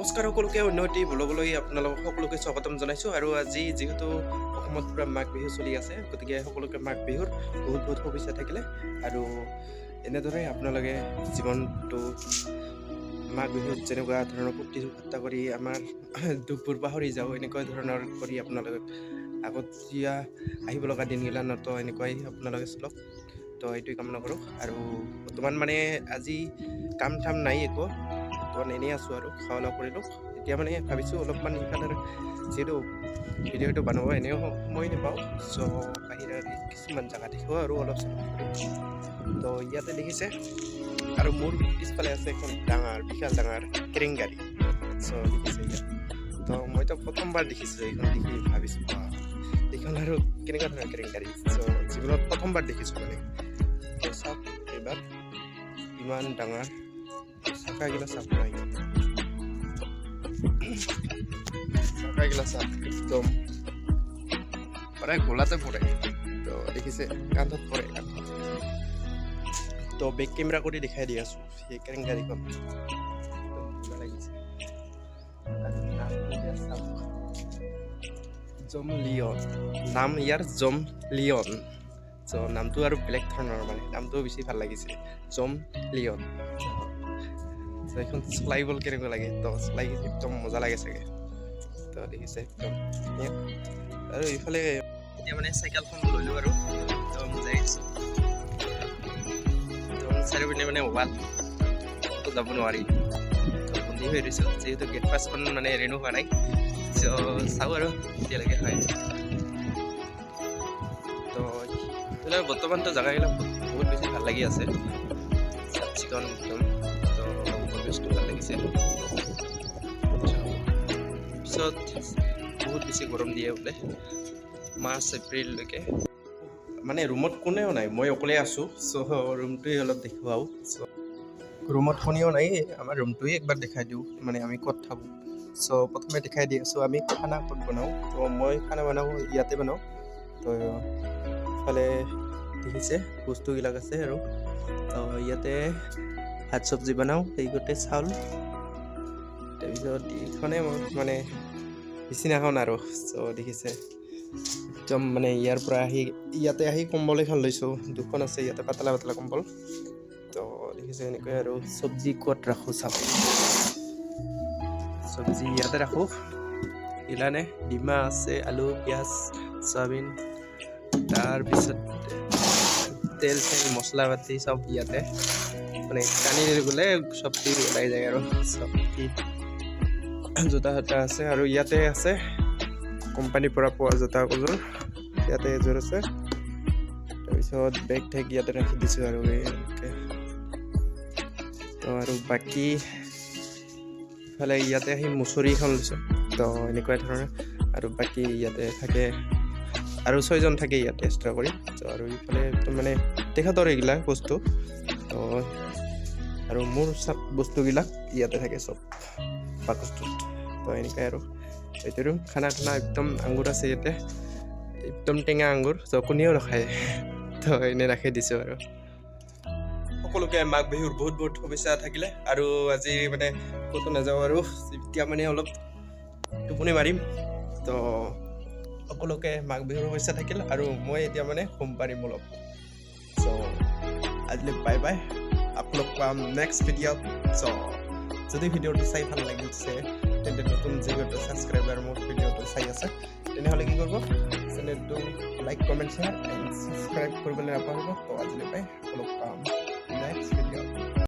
নমস্কাৰ সকলোকে উন্নতি ব্লগলৈ আপোনালোকক সকলোকে স্বাগতম জনাইছোঁ। আৰু আজি যিহেতু অসমত পূৰা মাঘ বিহু চলি আছে, গতিকে সকলোকে মাঘ বিহুৰ বহুত বহুত শুভেচ্ছা থাকিলে। আৰু এনেদৰে আপোনালোকে জীৱনটো মাঘ বিহুত যেনেকুৱা ধৰণৰ ফূৰ্তি ফাৰ্তা কৰি আমাৰ দুখবোৰ পাহৰি যাওঁ, এনেকুৱা ধৰণৰ কৰি আপোনালোকে আগতীয়া আহিব লগা দিনগিলানতো এনেকুৱাই আপোনালোকে চলক। তো এইটোৱে কামনা কৰোঁ। আৰু বৰ্তমান মানে আজি কাম চাম নাই একো। বৰ্তমান এনেই আছোঁ আৰু খোৱা লোৱা কৰিলোঁ। এতিয়া মানে ভাবিছোঁ অলপমান ইফালে যিহেতু ভিডিঅ'টো বনাব, এনেও সময় নাপাওঁ। চ' বাহিৰৰ কিছুমান জেগা দেখোঁ আৰু অলপ চলপ তো ইয়াতে দেখিছে, আৰু মোৰ পিছফালে আছে এখন ডাঙৰ, বিশাল ডাঙৰ কেৰেং গাড়ী। চ' দেখিছে তো মইতো প্ৰথমবাৰ দেখিছোঁ এইখন দেখি ভাবিছোঁ এইখন আৰু কেনেকুৱা ধৰণৰ কেৰেং গাড়ী? চ' জীৱনত প্ৰথমবাৰ দেখিছোঁ মানে। তো চাওক, এইবাৰ ইমান ডাঙৰ চাপ নাই চাকাগিলা চাপ একদম প্ৰায় গোলাতে পৰে তো দেখিছে কান্ধত কান্ধত তো বেক কেমেৰা কৰি দেখাই দি আছোঁ সেই কেৰেং গাড়ীখন লাগিছে। জম লিঅন নাম ইয়াৰ জম লিঅন চ' নামটো আৰু বেলেগ ধৰণৰ মানে নামটো বেছি ভালো লাগিছে জম লিঅন চ' এইখন চলাই বল কেনেকুৱা লাগে, তো চলাই একদম মজা লাগে চাগে। তো দেখিছে একদম আৰু এইফালে এতিয়া মানে চাইকেলখন ল'লোঁ আৰু। একদম যাই আছোঁ চাৰিওপিনে মানে ৱাল তো যাব নোৱাৰি। তো বন্দী হৈ ৰৈছোঁ, যিহেতু গেট পাছখন মানে ৰেনু হোৱা নাই। চ' চাওঁ আৰু এতিয়ালৈকে হয়। তো এইবিলাক বৰ্তমানতো জেগাবিলাক বহুত বেছি ভালো লাগি আছে। চাফ চিকুণ একদম। তো ভালো লাগিছে। পিছত বহুত বেছি গৰম দিয়ে বোলে। মাৰ্চ, এপ্ৰিললৈকে। মানে ৰুমত কোনেও নাই, মই অকলে আছোঁ, চ' ৰুমটোৱে অলপ দেখুৱাওঁ। চ' ৰুমত কোনেও নাই, আমাৰ ৰুমটোৱে একবাৰ দেখাই দিওঁ মানে আমি ক'ত থাকোঁ। চ' প্ৰথমে দেখাই দি আছোঁ আমি খানা ক'ত বনাওঁ, তো মই খানা বনাওঁ ইয়াতে বনাওঁ। তো ইফালে দেখিছে, বস্তুবিলাক আছে আৰু। তো ইয়াতে ভাত চব্জি বনাওঁ সেই গোটেই চাউল। তাৰপিছত এইখনে মানে বিচনাখন আৰু, চ' দেখিছে। একদম মানে ইয়াৰ পৰা আহি, ইয়াতে আহি কম্বল এখন লৈছোঁ, দুখন আছে ইয়াতে পাতলা পাতলা কম্বল। তো দেখিছে এনেকৈ আৰু চব্জি ক'ত ৰাখোঁ চাওক। চব্জি ইয়াতে ৰাখোঁ। ইলানে, ডিমা আছে, আলু, পিঁয়াজ, চয়াবিন। তাৰপিছত তেল চেল মছলা পাতি চব ইয়াতে। মানে টানি গ'লে চব দি ওলাই যায় আৰু চব দি জোতা চোতা আছে আৰু ইয়াতে আছে কোম্পানীৰ পৰা পোৱা জোতা কযোৰ ইয়াতে এযোৰ আছে। তাৰপিছত বেগ ঠেগ ইয়াতে ৰাখি দিছোঁ আৰু এনেকৈ তো আৰু বাকী ইফালে ইয়াতে আহি মুচৰিখন লৈছোঁ। তো এনেকুৱা ধৰণৰ আৰু বাকী ইয়াতে থাকে, আৰু ছয়জন থাকে ইয়াতে এক্সট্ৰা কৰি। তো আৰু ইফালে মানে তেখেতৰ এইবিলাক বস্তু। আৰু মোৰ চব বস্তুবিলাক ইয়াতে থাকে চব বাকচটোত তো এনেকুৱাই আৰু এইটো খানা খানা একদম আঙুৰ আছে ইয়াতে একদম টেঙা আঙুৰ তো কোনেও নাখায় তো এনে ৰাখি দিছোঁ আৰু সকলোকে মাঘ বিহুৰ বহুত বহুত শুভেচ্ছা থাকিলে আৰু আজি মানে ক'তো নাযাওঁ আৰু এতিয়া মানে অলপ টোপনি মাৰিম তো সকলোকে মাঘ বিহুৰ শুভেচ্ছা থাকিল আৰু মই এতিয়া মানে শুম পাৰিম অলপ আজিলৈ বাই বাই আপোনালোক পাম নেক্সট ভিডিঅ'ত চ' যদি ভিডিঅ'টো চাই, ভালো লাগিছে তেন্তে নতুন যিহেতু ছাবস্ক্ৰাইবাৰ মোৰ ভিডিঅ'টো চাই আছে তেনেহ'লে কি কৰিব চেনেলটো like comment share and subscribe কৰিবলৈ নাপাহৰিব তো আজিলৈ পাই আপোনাক পাম নেক্সট ভিডিঅ'